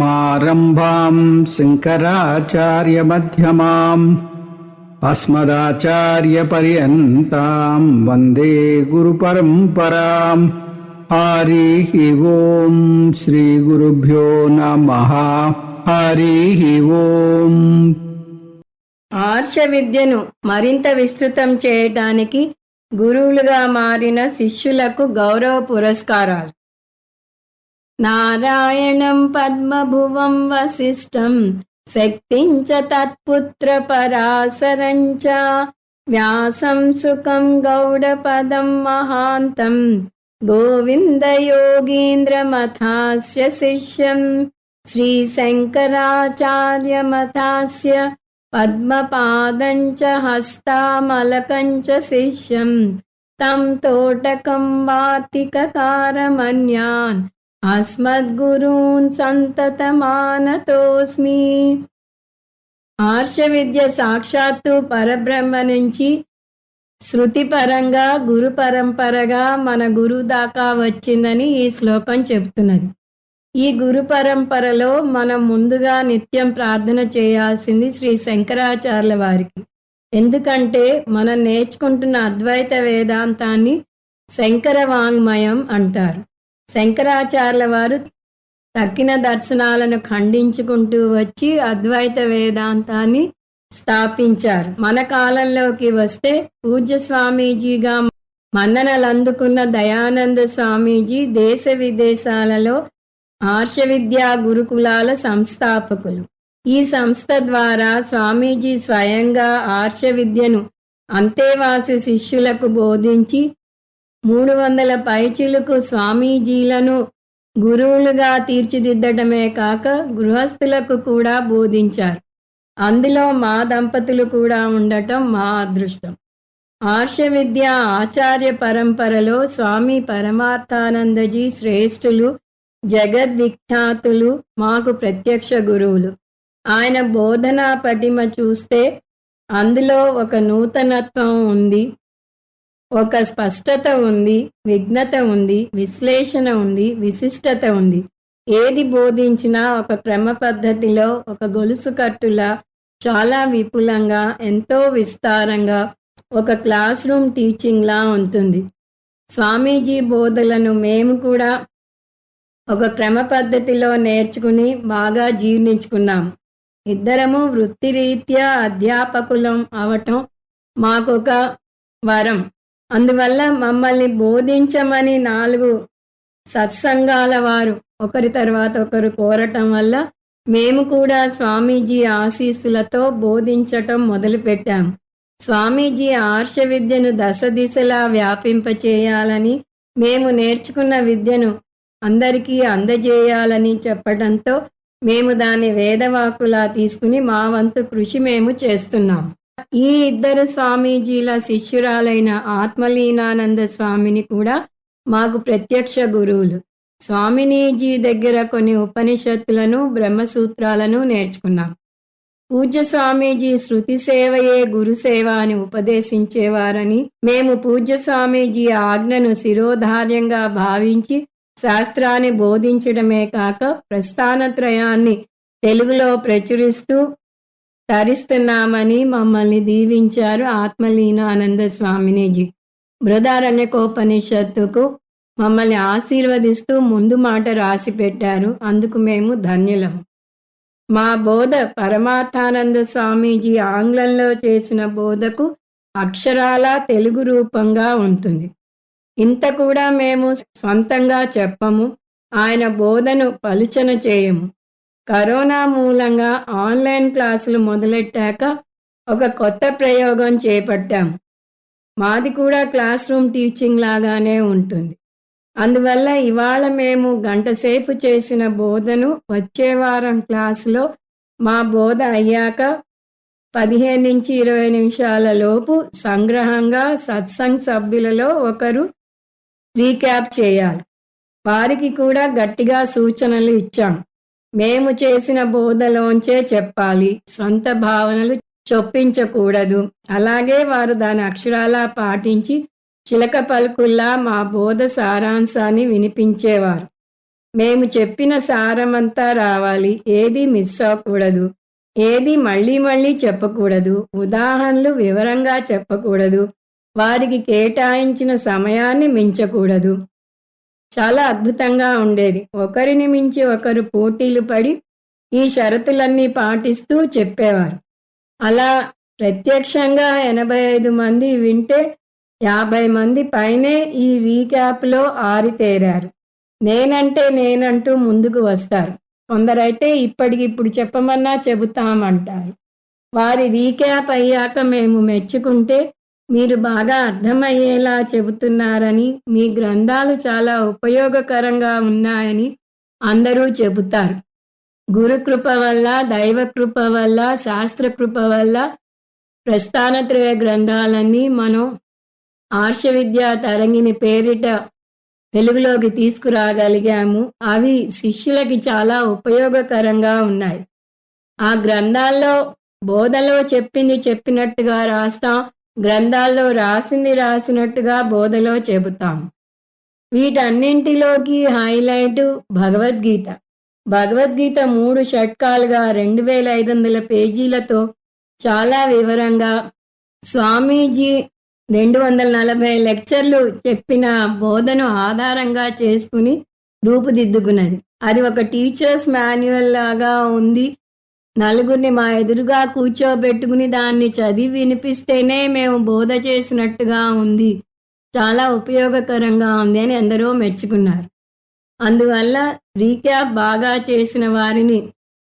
सदाशिवसमारम्भाम् शङ्कराचार्यमध्यमाम् अस्मदाचार्यपर्यन्ताम् वन्दे गुरुपरम्पराम् हरिः ओम् श्रीगुरुभ्यो नमः हरिः ओम् ఆర్ష విద్యను మరింత విస్తృతం చేయటానికి గురువులుగా మారిన శిష్యులకు గౌరవ పురస్కారాలు నారాయణం పద్మభువం వశిష్టం శక్తించ తత్పుత్ర పరాశరంచ వ్యాసం సుఖం గౌడపదం మహాంతం. గోవిందయోగీంద్రమథాస్య శిష్యం. శ్రీశంకరాచార్యమథాస్య పద్మపాదంచ హస్తామలకంచ శిష్యం. తం తోటకం వాతికకారమన్యాన్ అస్మద్గురూన్ సంతతమానతోస్మి. ఆర్ష విద్య సాక్షాత్తు పరబ్రహ్మ నుంచి శృతిపరంగా గురు పరంపరగా మన గురువు దాకా వచ్చిందని ఈ శ్లోకం చెబుతున్నది. ఈ గురు పరంపరలో మనం ముందుగా నిత్యం ప్రార్థన చేయాల్సింది శ్రీ శంకరాచార్యుల వారికి. ఎందుకంటే మనం నేర్చుకుంటున్న అద్వైత వేదాంతాన్ని శంకర వాంగ్మయం అంటారు. శంకరాచార్యుల వారు తక్కిన దర్శనాలను ఖండించుకుంటూ వచ్చి అద్వైత వేదాంతాన్ని స్థాపించారు. మన కాలంలోకి వస్తే పూజ్య స్వామీజీగా మన్ననలు అందుకున్న దయానంద స్వామీజీ దేశ విదేశాలలో ఆర్ష విద్యా గురుకులాల సంస్థాపకులు. ఈ సంస్థ ద్వారా స్వామీజీ స్వయంగా ఆర్ష విద్యను అంతేవాసి శిష్యులకు బోధించి మూడు వందల పైచిలకు స్వామీజీలను గురువులుగా తీర్చిదిద్దడమే కాక గృహస్థులకు కూడా బోధించారు. అందులో మా దంపతులు కూడా ఉండటం మా అదృష్టం. ఆర్ష విద్య ఆచార్య పరంపరలో స్వామి పరమార్థానందజీ శ్రేష్ఠులు జగద్విఖ్యాతులు మాకు ప్రత్యక్ష గురువులు. ఆయన బోధనా పటిమ చూస్తే అందులో ఒక నూతనత్వం ఉంది. ఒక స్పష్టత ఉంది విఘ్నత ఉంది విశ్లేషణ ఉంది విశిష్టత ఉంది. ఏది బోధించినా ఒక క్రమ పద్ధతిలో ఒక గొలుసు కట్టులా చాలా విపులంగా ఎంతో విస్తారంగా ఒక క్లాస్ రూమ్ టీచింగ్లా ఉంటుంది. స్వామీజీ బోధలను మేము కూడా ఒక క్రమ పద్ధతిలో నేర్చుకుని బాగా జీర్ణించుకున్నాం. ఇద్దరము వృత్తిరీత్యా అధ్యాపకులం అవటం మాకొక వరం. అందువల్ల మమ్మల్ని బోధించమని నాలుగు సత్సంగాల వారు ఒకరి తర్వాత ఒకరు కోరటం వల్ల మేము కూడా స్వామీజీ ఆశీస్సులతో బోధించటం మొదలుపెట్టాం. స్వామీజీ ఆర్ష విద్యను దశ దిశలా వ్యాపింపచేయాలని మేము నేర్చుకున్న విద్యను అందరికీ అందజేయాలని చెప్పడంతో మేము దాన్ని వేదవాకులా తీసుకుని మా వంతు కృషి మేము చేస్తున్నాం. ఈ ఇద్దరు స్వామీజీల శిష్యురాలైన ఆత్మలీనానంద స్వామిని కూడా మాకు ప్రత్యక్ష గురువులు. స్వామినీజీ దగ్గర కొన్ని ఉపనిషత్తులను బ్రహ్మసూత్రాలను నేర్చుకున్నాం. పూజ్య స్వామీజీ శృతి సేవయే గురుసేవ అని ఉపదేశించేవారని మేము పూజ్య స్వామీజీ ఆజ్ఞను శిరోధార్యంగా భావించి శాస్త్రాన్ని బోధించడమే కాక ప్రస్థానత్రయాన్ని తెలుగులో ప్రచురిస్తూ తరిస్తున్నామని మమ్మల్ని దీవించారు ఆత్మలీనానంద స్వామినిజీ బృదారణ్యకోపనిషత్తుకు మమ్మల్ని ఆశీర్వదిస్తూ ముందు మాట రాసి పెట్టారు. అందుకు మేము ధన్యులం మా బోధ పరమార్థానంద స్వామీజీ ఆంగ్లంలో చేసిన బోధకు అక్షరాల తెలుగు రూపంగా ఉంటుంది. ఇంత కూడా మేము సొంతంగా చెప్పము. ఆయన బోధను పలుచన చేయము. కరోనా మూలంగా ఆన్లైన్ క్లాసులు మొదలెట్టాక ఒక కొత్త ప్రయోగం చేపట్టాం. మాది కూడా క్లాస్ రూమ్ టీచింగ్ లాగానే ఉంటుంది. అందువల్ల ఇవాళ మేము గంటసేపు చేసిన బోధను వచ్చే వారం క్లాసులో మా బోధ అయ్యాక పదిహేను నుంచి ఇరవై నిమిషాల లోపు సంగ్రహంగా సత్సంగ్ సభ్యులలో ఒకరు రీక్యాప్ చేయాలి. వారికి కూడా గట్టిగా సూచనలు ఇచ్చాం. మేము చేసిన బోధలోంచే చెప్పాలి. స్వంత భావనలు చొప్పించకూడదు. అలాగే వారు దాని అక్షరాలా పాటించి చిలక పలుకుల్లా మా బోధ సారాంశాన్ని వినిపించేవారు. మేము చెప్పిన సారమంతా రావాలి. ఏది మిస్ అవ్వకూడదు. ఏది మళ్ళీ మళ్ళీ చెప్పకూడదు. ఉదాహరణలు వివరంగా చెప్పకూడదు. వారికి కేటాయించిన సమయాన్ని మించకూడదు. చాలా అద్భుతంగా ఉండేది. ఒకరిని మించి ఒకరు పోటీలు పడి ఈ షరతులన్నీ పాటిస్తూ చెప్పేవారు. అలా ప్రత్యక్షంగా ఎనభై ఐదు మంది వింటే యాభై మంది పైనే ఈ రీక్యాప్లో ఆరితేరారు. నేనంటే నేనంటూ ముందుకు వస్తారు. కొందరైతే ఇప్పటికిప్పుడు చెప్పమన్నా చెబుతామంటారు. వారి రీక్యాప్ అయ్యాక మేము మెచ్చుకుంటే మీరు బాగా అర్థమయ్యేలా చెబుతున్నారని మీ గ్రంథాలు చాలా ఉపయోగకరంగా ఉన్నాయని అందరూ చెబుతారు. గురుకృప వల్ల దైవకృప వల్ల శాస్త్రకృప వల్ల ప్రస్థానత్రయ గ్రంథాలన్నీ మనం ఆర్ష విద్యా తరంగిని పేరిట వెలుగులోకి తీసుకురాగలిగాము. అవి శిష్యులకి చాలా ఉపయోగకరంగా ఉన్నాయి. ఆ గ్రంథాల్లో బోధలో చెప్పింది చెప్పినట్టుగా రాస్తాం. గ్రంథాల్లో రాసింది రాసినట్టుగా బోధలో చెబుతాం. వీటన్నింటిలోకి హైలైట్ భగవద్గీత. భగవద్గీత మూడు షట్కాలుగా రెండు వేల ఐదు వందల పేజీలతో చాలా వివరంగా స్వామీజీ రెండు వందల నలభై లెక్చర్లు చెప్పిన బోధను ఆధారంగా చేసుకుని రూపుదిద్దుకున్నది. అది ఒక టీచర్స్ మాన్యువల్ లాగా ఉంది. నలుగురిని మా ఎదురుగా కూర్చోబెట్టుకుని దాన్ని చదివి వినిపిస్తేనే మేము బోధ చేసినట్టుగా ఉంది. చాలా ఉపయోగకరంగా ఉంది అని ఎందరో మెచ్చుకున్నారు. అందువల్ల రీక్యాప్ బాగా చేసిన వారిని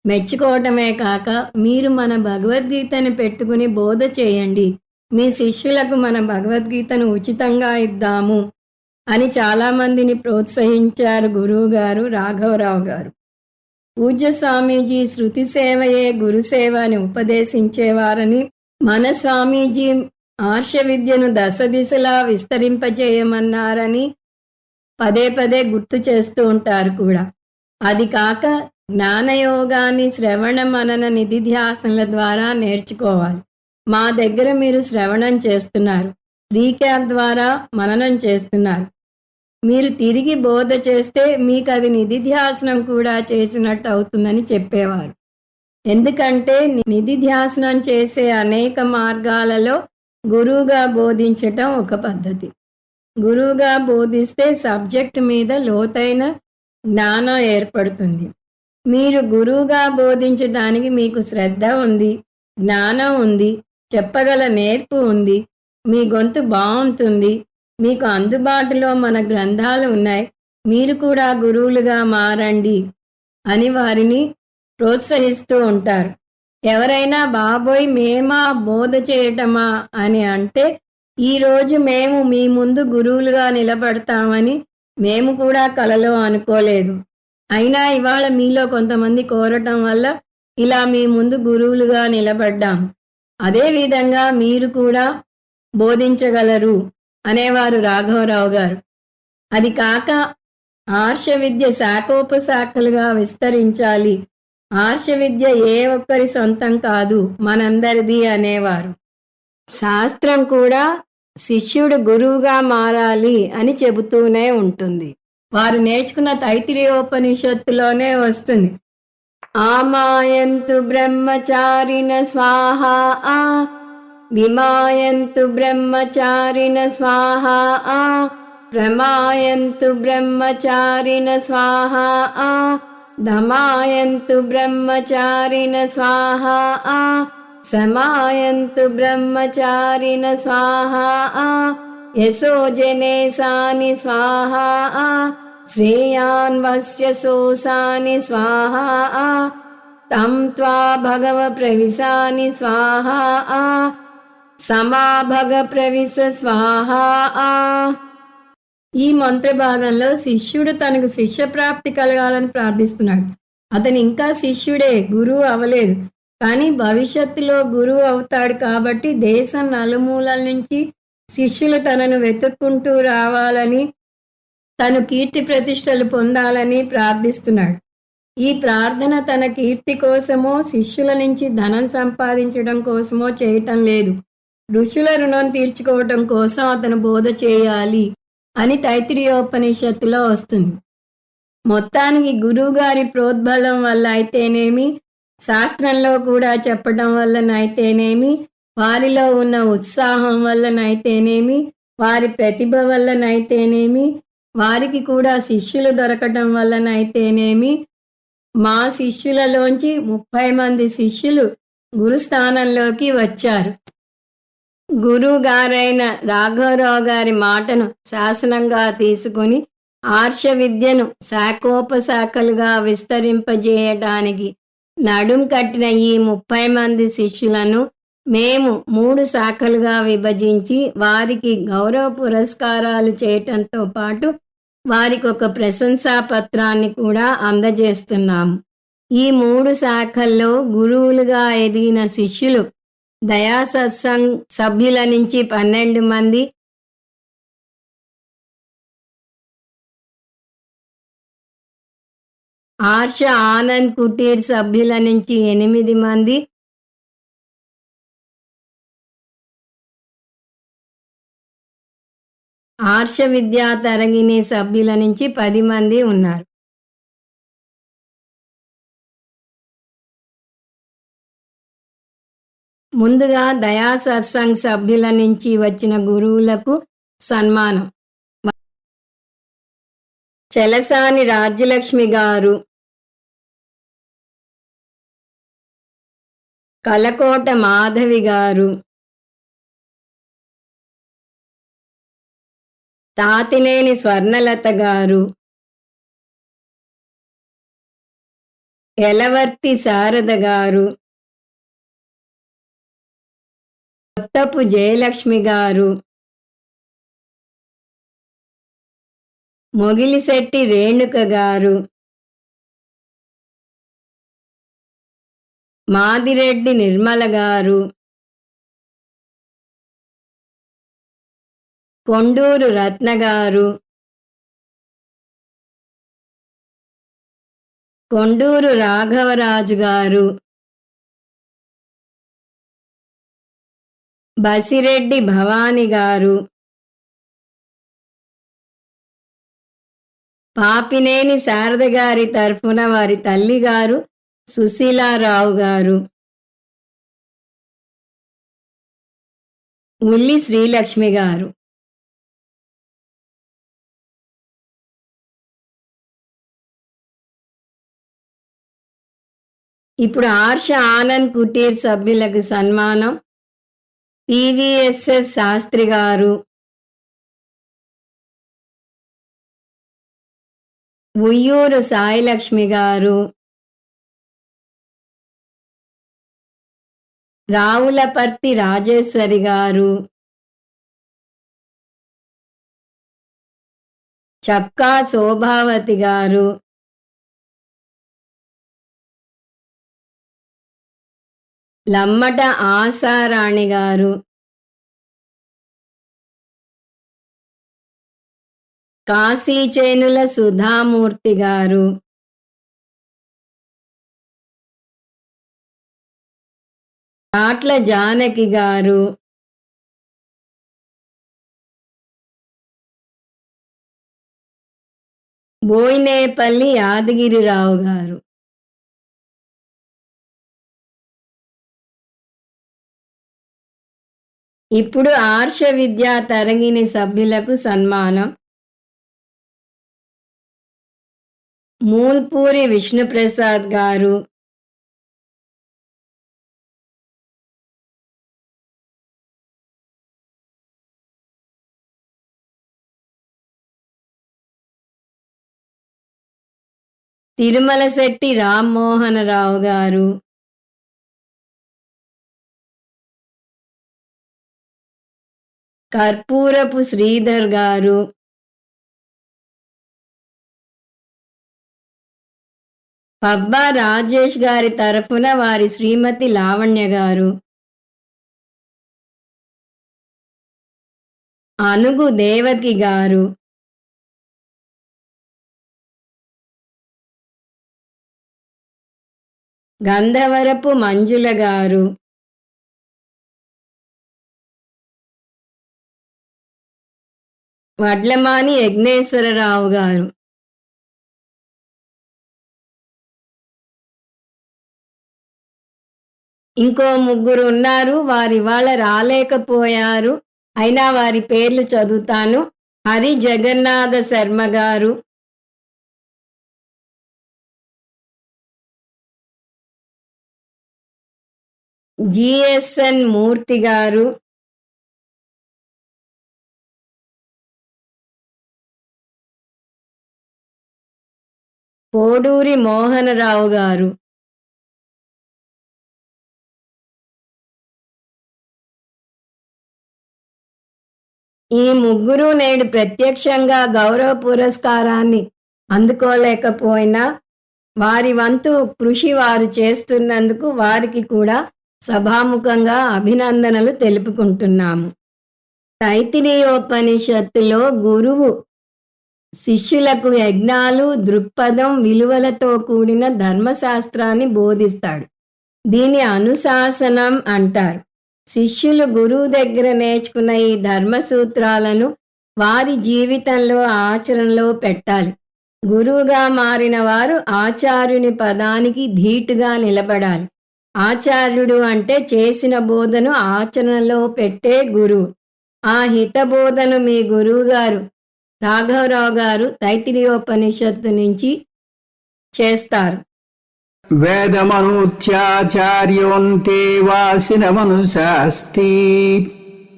మెచ్చుకోవటమే కాక మీరు మన భగవద్గీతని పెట్టుకుని బోధ చేయండి. మీ శిష్యులకు మన భగవద్గీతను ఉచితంగా ఇద్దాము అని చాలామందిని ప్రోత్సహించారు గురువు గారు రాఘవరావు గారు. పూజ్య స్వామీజీ శృతి సేవయే గురుసేవ అని ఉపదేశించేవారని మన స్వామీజీ ఆర్ష విద్యను దశ దిశలా విస్తరింపజేయమన్నారని పదే పదే గుర్తు చేస్తూ ఉంటారు కూడా. అది కాక జ్ఞానయోగాన్ని శ్రవణ మనన నిధిధ్యాసనల ద్వారా నేర్చుకోవాలి. మా దగ్గర మీరు శ్రవణం చేస్తున్నారు. రీక్యాప్ ద్వారా మననం చేస్తున్నారు. మీరు తిరిగి బోధ చేస్తే మీకు అది నిధిధ్యాసనం కూడా చేసినట్టు అవుతుందని చెప్పేవారు. ఎందుకంటే నిధిధ్యాసనం చేసే అనేక మార్గాలలో గురువుగా బోధించటం ఒక పద్ధతి. గురువుగా బోధిస్తే సబ్జెక్ట్ మీద లోతైన జ్ఞానం ఏర్పడుతుంది. మీరు గురువుగా బోధించడానికి మీకు శ్రద్ధ ఉంది జ్ఞానం ఉంది చెప్పగల నేర్పు ఉంది మీ గొంతు బాగుంటుంది మీకు అందుబాటులో మన గ్రంథాలు ఉన్నాయి. మీరు కూడా గురువులుగా మారండి అని వారిని ప్రోత్సహిస్తూ ఉంటారు. ఎవరైనా బాబోయ్ మేమా? బోధ చేయటమా? అని అంటే ఈరోజు మేము మీ ముందు గురువులుగా నిలబడతామని మేము కూడా కలలో అనుకోలేదు. అయినా ఇవాళ మీలో కొంతమంది కోరటం వల్ల ఇలా మీ ముందు గురువులుగా నిలబడ్డాం. అదేవిధంగా మీరు కూడా బోధించగలరు. అనేవారు రాఘవరావు గారు. అది కాక ఆర్ష విద్య శాఖోపశాఖలుగా విస్తరించాలి. ఆర్ష విద్య ఏ ఒక్కరి సొంతం కాదు మనందరిది అనేవారు. శాస్త్రం కూడా శిష్యుడు గురువుగా మారాలి అని చెబుతూనే ఉంటుంది. వారు నేర్చుకున్న తైతిరియోపనిషత్తులోనే వస్తుంది. ఆమాయంతు బ్రహ్మచారిణ స్వాహ विमायन्तु ब्रह्मचारिण स्वाहा आ। प्रमायन्तु ब्रह्मचारिण स्वाहा आ। दमायन्तु ब्रह्मचारिण स्वाहा आ। समायन्तु ब्रह्मचारिण स्वाहा आ। यशो जनेशानि स्वाहा आ। श्रेयान्वस्य सोसानि स्वाहा आ। तं त्वा भगवप्रविशानि स्वाहा आ। సమాభగ స్వాహ. ఆ ఈ మంత్ర భాగంలో శిష్యుడు తనకు శిష్య ప్రాప్తి కలగాలని ప్రార్థిస్తున్నాడు. అతను ఇంకా శిష్యుడే గురువు అవలేదు. కానీ భవిష్యత్తులో గురువు అవుతాడు కాబట్టి దేశం నలుమూలల నుంచి శిష్యులు తనను వెతుక్కుంటూ రావాలని తను కీర్తి ప్రతిష్టలు పొందాలని ప్రార్థిస్తున్నాడు. ఈ ప్రార్థన తన కీర్తి కోసమో శిష్యుల నుంచి ధనం సంపాదించడం కోసమో చేయటం లేదు. ఋషుల రుణం తీర్చుకోవటం కోసం అతను బోధ చేయాలి అని తైత్రీయోపనిషత్తులో వస్తుంది. మొత్తానికి గురువుగారి ప్రోద్బలం వల్ల అయితేనేమి శాస్త్రంలో కూడా చెప్పడం వల్లనైతేనేమి వారిలో ఉన్న ఉత్సాహం వల్లనైతేనేమి వారి ప్రతిభ వల్లనైతేనేమి వారికి కూడా శిష్యులు దొరకటం వల్లనైతేనేమి మా శిష్యులలోంచి ముప్పై మంది శిష్యులు గురుస్థానంలోకి వచ్చారు. గురువు గారైన రాఘవరావు గారి మాటను శాసనంగా తీసుకుని ఆర్ష విద్యను శాఖోపశాఖలుగా విస్తరింపజేయటానికి నడుం కట్టిన ఈ ముప్పై మంది శిష్యులను మేము మూడు శాఖలుగా విభజించి వారికి గౌరవ పురస్కారాలు చేయటంతో పాటు వారికి ఒక ప్రశంసా పత్రాన్ని కూడా అందజేస్తున్నాము. ఈ మూడు శాఖల్లో గురువులుగా ఎదిగిన శిష్యులు దయా సత్సంగ్ సభ్యుల నుంచి పన్నెండు మంది ఆర్ష ఆనంద్ కుటీర్ సభ్యుల నుంచి ఎనిమిది మంది ఆర్ష విద్యా తరగిణి సభ్యుల నుంచి పది మంది ఉన్నారు. ముందుగా దయా సత్సంగ్ సభ్యుల నుంచి వచ్చిన గురువులకు సన్మానం. చలసాని రాజ్యలక్ష్మి గారు కలకోట మాధవి గారు తాతినేని స్వర్ణలత గారు ఎలవర్తి శారద గారు కొత్తపు జయలక్ష్మి గారు. మొగిలిశెట్టి రేణుక గారు. మాదిరెడ్డి నిర్మల గారు. కొండూరు రత్న గారు. కొండూరు రాఘవరాజు గారు. బసిరెడ్డి భవాని గారు. పాపినేని శారద గారి తరఫున వారి తల్లి గారు సుశీలారావు గారు. ఉల్లి శ్రీలక్ష్మి గారు. ఇప్పుడు ఆర్ష ఆనంద్ కుటీర్ సభ్యులకు సన్మానం. పివిఎస్ఎస్ శాస్త్రి గారు ఉయ్యూరు సాయిలక్ష్మి గారు రావులపర్తి రాజేశ్వరి గారు చక్కా శోభావతి గారు లమ్మట ఆశారాణి గారు. కాశీచేనుల సుధామూర్తి గారు. కాట్ల జానకి గారు. బోయినేపల్లి యాదగిరిరావు గారు. ఇప్పుడు ఆర్ష విద్యా తరంగిణి సభ్యులకు సన్మానం. మూల్పూరి విష్ణుప్రసాద్ గారు. తిరుమల శెట్టి రామ్మోహనరావు గారు. కర్పూరపు శ్రీధర్ గారు. పబ్బా రాజేష్ గారి తరఫున వారి శ్రీమతి లావణ్య గారు. అనుగు దేవకి గారు. గంధవరపు మంజుల గారు. వడ్లమాని యజ్ఞేశ్వరరావు గారు. ఇంకో ముగ్గురు ఉన్నారు వారి ఇవాళ రాలేకపోయారు అయినా వారి పేర్లు చదువుతాను. హరి జగన్నాథ శర్మ గారు. జిఎస్ఎన్ మూర్తి గారు. కోడూరి మోహనరావు గారు. ఈ ముగ్గురు నేడు ప్రత్యక్షంగా గౌరవ పురస్కారాన్ని అందుకోలేకపోయినా వారి వంతు కృషి వారు చేస్తున్నందుకు వారికి కూడా సభాముఖంగా అభినందనలు తెలుపుకుంటున్నాము. తైతిరీయోపనిషత్తులో గురువు శిష్యులకు యజ్ఞాలు దృక్పథం విలువలతో కూడిన ధర్మశాస్త్రాన్ని బోధిస్తాడు. దీని అనుశాసనం అంటారు. శిష్యులు గురువు దగ్గర నేర్చుకున్న ఈ ధర్మ సూత్రాలను వారి జీవితంలో ఆచరణలో పెట్టాలి. గురువుగా మారిన వారు ఆచార్యుని పదానికి ధీటుగా నిలబడాలి. ఆచార్యుడు అంటే చేసిన బోధను ఆచరణలో పెట్టే గురువు. ఆ హితబోధను మీ గురువు గారు రాఘవరావు గారు తైతిరియోపనిషత్తు నుంచి చేస్తారు. వేదమనుత్యాచార్యోంతే వాసినమనుశాస్తి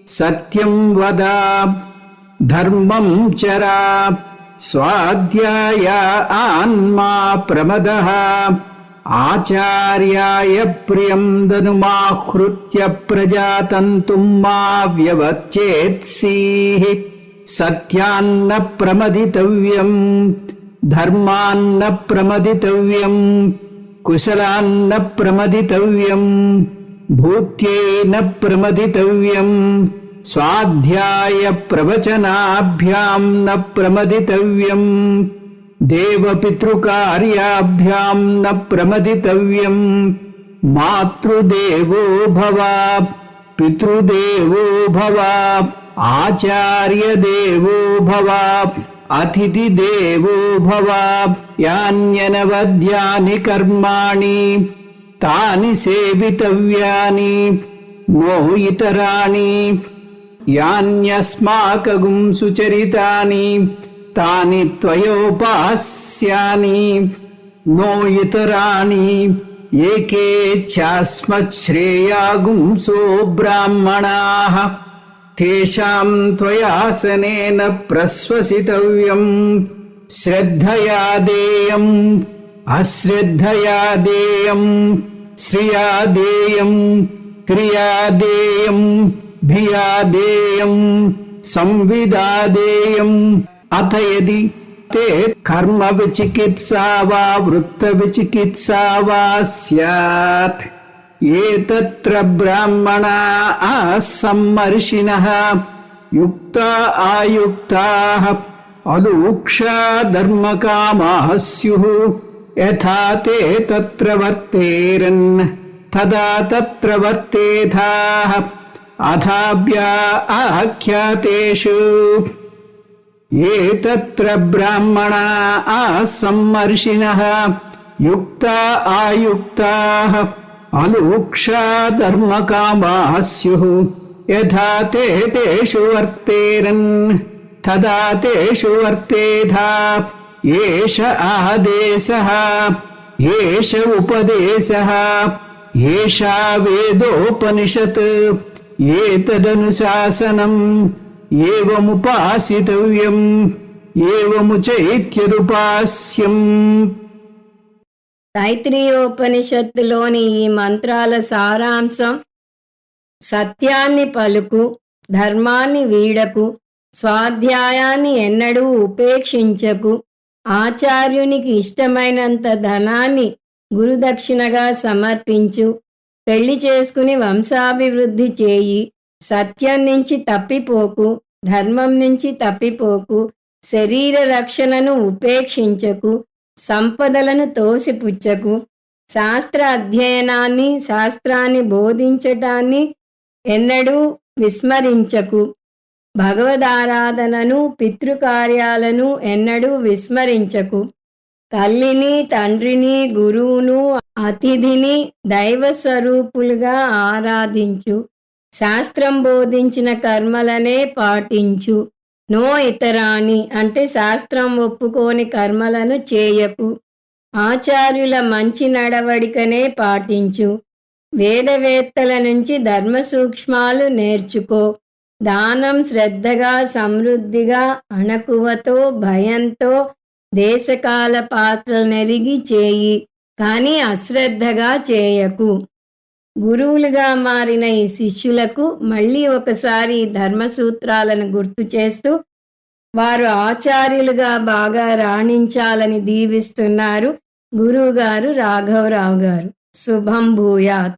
సత్యం వద ధర్మం చరా స్వాధ్యాయ ఆన్మా ప్రమద. ఆచార్యాయ ప్రియం దనుమాహృత్య ప్రజాతంతుం మా వ్యవచ్చేత్సీ सत्यान्न प्रमदितव्यम् धर्मान्न प्रमदितव्यम् कुशलान्न प्रमदितव्यम् भूत्यै प्रमदितव्यम् स्वाध्यायप्रवचनाभ्याम् न प्रमदितव्यम् देवपितृकार्याभ्याम् न प्रमदितव्यम् मातृदेवोभवा पितृदेवोभवा आचार्यदेवो भव अतिथिदेवो भव यान्यनवद्यानि कर्माणि तानि सेवितव्यानि नो इतराणि यान्यस्माकगुम् सुचरितानि तानि त्वयोपास्यानि नो इतराणि एके चास्मच्छेयागुंसो ब्राह्मणाः। तेषाम् त्वयासनेन प्रस्वसितव्यम् श्रद्धया देयम् अश्रद्धया देयम् श्रिया देयम् क्रिया देयम् भिया देयम् संविदादेयम् अथ यदि ते कर्मविचिकित्सा वा वृत्तविचिकित्सा वा स्यात्। एतत्र ब्राह्मणा सम्मर्षिणः युक्ता आयुक्ताः अलूक्षा धर्मकामाः स्युः यथा ते तत्र वर्तेरन् तदा तत्र वर्तेथाः अथाभ्या आख्यातेषु। एतत्र ब्राह्मणा सम्मर्षिणः युक्ता आयुक्ताः अलूक्षाधर्मकामाः स्युः यथा ते तेषु वर्तेरन् तदा तेषु वर्तेधा एष आदेशः एष उपदेशः एषा वेदोपनिषत् एतदनुशासनम् एवमुपासितव्यम् एवमुचैत्यदुपास्यम् తైత్రీయోపనిషత్తులోని ఈ మంత్రాల సారాంశం సత్యాన్ని పలుకు ధర్మాన్ని వీడకు స్వాధ్యాయాన్ని ఎన్నడూ ఉపేక్షించకు ఆచార్యునికి ఇష్టమైనంత ధనాన్ని గురుదక్షిణగా సమర్పించు పెళ్ళి చేసుకుని వంశాభివృద్ధి చేయి సత్యం నుంచి తప్పిపోకు ధర్మం నుంచి తప్పిపోకు శరీర రక్షణను ఉపేక్షించకు సంపదలను తోసిపుచ్చకు. శాస్త్ర అధ్యయనాన్ని శాస్త్రాన్ని బోధించటాన్ని ఎన్నడూ విస్మరించకు. భగవదారాధనను పితృకార్యాలను ఎన్నడూ విస్మరించకు. తల్లిని తండ్రిని గురువును అతిథిని దైవ స్వరూపులుగా ఆరాధించు. శాస్త్రం బోధించిన కర్మలనే పాటించు. నో ఇతరాని అంటే శాస్త్రం ఒప్పుకోని కర్మలను చేయకు ఆచార్యుల మంచి నడవడికనే పాటించు. వేదవేత్తల నుంచి ధర్మ సూక్ష్మాలు నేర్చుకో. దానం శ్రద్ధగా సమృద్ధిగా అణకువతో భయంతో దేశకాల పాత్రలు నెరిగి చేయి. కానీ అశ్రద్ధగా చేయకు. గురువులుగా మారిన ఈ శిష్యులకు మళ్ళీ ఒకసారి ధర్మసూత్రాలను ధర్మ సూత్రాలను గుర్తు చేస్తూ వారు ఆచార్యులుగా బాగా రాణించాలని దీవిస్తున్నారు గురువుగారు రాఘవరావు గారు. శుభం భూయాత్.